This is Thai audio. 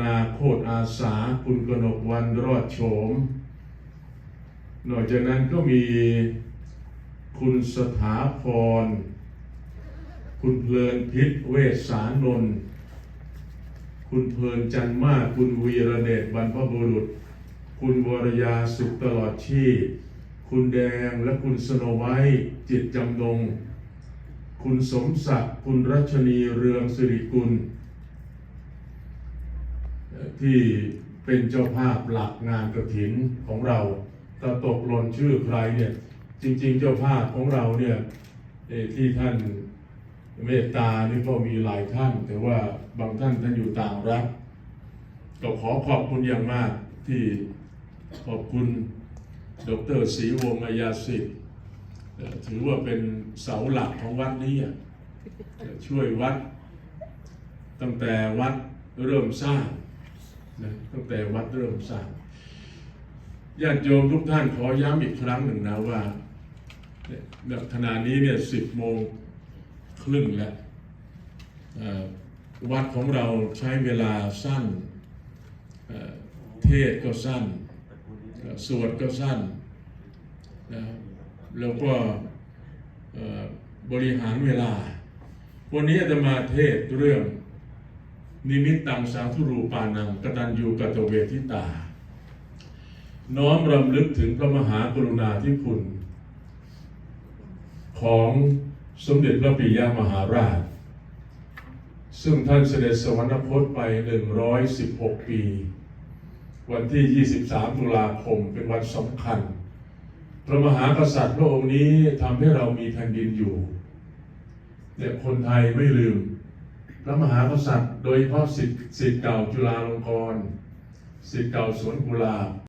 นาโคตรอาสาคุณกนกวันรอดโฉม นอกจากนั้นก็มีคุณสถาพร คุณเพลินพิษเวสสานนท์คุณเพลินจันมาคุณวีระเดชบรรพบุรุษ คุณวรยาสุขตลอดชีพ คุณแดงและคุณสโนไวท์จิตจำนง คุณสมศักดิ์ คุณรัชนีเรืองสิริกุล ที่เป็นเจ้าภาพหลักงานกระถินของเราถ้าตกหล่นชื่อใครเนี่ยจริง ๆ เจ้าภาพของเราเนี่ยที่ท่านเมตตานี่ก็มีหลายท่าน แต่ว่าบางท่านท่านอยู่ต่างรัฐก็ขอขอบคุณอย่างมากที่ขอบคุณดรศรีวงศ์อายาสิทธิ์ถือว่าเป็นเสาหลักของวัดนี้ช่วยวัดตั้งแต่วัดเริ่มสร้าง นะตั้งแต่วัดเริ่มสร้างญาติโยมทุกท่านขอย้ำอีกครั้งหนึ่งนะว่าเนี่ยขณะนี้เนี่ยสิบโมงครึ่งแล้ววัดของเราใช้เวลาสั้น เทศก็สั้น สวดก็สั้นนะแล้วก็บริหารเวลา วันนี้จะมาเทศเรื่อง นิมิตตังสาธุรูปานังกตัญญูกตเวทิตา น้อมรำลึกถึงพระมหากรุณาธิคุณ ของสมเด็จพระปิยมหาราช ซึ่งท่านเสด็จสวรรคตไป 116 ปี วันที่ 23 ตุลาคมเป็นวันสำคัญ พระมหากษัตริย์พระองค์นี้ทำให้เรามีแผ่นดินอยู่เนี่คนไทยไม่ลืม พระมหากษัตริย์ โดยเฉพาะสิทธิ์เก่าจุฬาลงกรณ์สิทธิ์เก่าสวนกุหลาบ